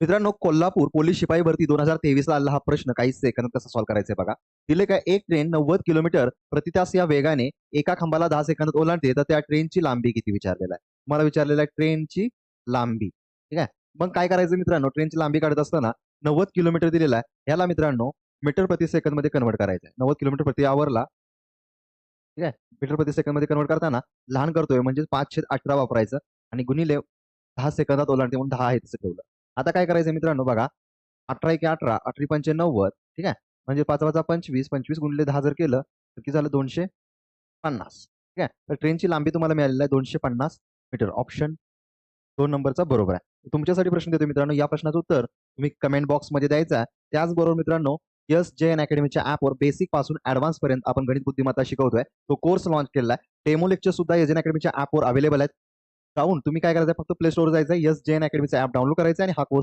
मित्रांनो कोल्हापूर पोलीस शिपाई भरती दोन हजार तेवीस ला आला हा प्रश्न काही सेकंद कसा सॉल्व्ह करायचा आहे बघा. दिले काय एक ट्रेन नव्वद किलोमीटर प्रतितास या वेगाने एका खांबाला दहा सेकंदात ओलांडते तर त्या ट्रेनची लांबी किती विचारलेला आहे? मला विचारलेला आहे ट्रेनची लांबी. ठीक आहे? मग काय करायचं मित्रांनो ट्रेनची लांबी काढत असताना नव्वद किलोमीटर दिलेला आहे ह्याला मित्रांनो मीटर प्रति सेकंदमध्ये कन्वर्ट करायचं आहे. नव्वद किलोमीटर प्रति आवरला ठीक आहे? मीटर प्रति सेकंदमध्ये कन्वर्ट करताना लहान करतोय म्हणजे पाचशे अठरा वापरायचं आणि गुणिले दहा सेकंदात ओलांडते म्हणून दहा आहे तसं ठेवलं. आता काय करायचं मित्रांनो बघा अठरा एक अठरा अठरी पंचे नव्वद ठीक आहे? म्हणजे पाच वाजा पंचवीस पंचवीस गुणले दहा जर केलं तर किती झालं? दोनशे पन्नास ठीक आहे? तर ट्रेनची लांबी तुम्हाला मिळालेली आहे दोनशे पन्नास मीटर. ऑप्शन दोन नंबरचा बरोबर आहे. तुमच्यासाठी प्रश्न देतो मित्रांनो या प्रश्नाचं उत्तर तुम्ही कमेंट बॉक्समध्ये द्यायचं आहे. त्याचबरोबर मित्रांनो यस जे एन अकॅडमीच्या ॲपवर बेसिकपासून ऍडव्हान्स पर्यंत आपण गणित बुद्धिमत्ता शिकवतोय. तो कोर्स लॉन्च केलेला आहे. डेमो लेक्चर सुद्धा एस एन अकॅडमीच्या ॲपवर अवेलेबल आहेत. जाऊन तुम्ही काय करायचं? फक्त प्ले स्टोर जायचं एस जे एन अकॅडमीचा ॲप डाउनलोड करायचं आणि हा कोर्स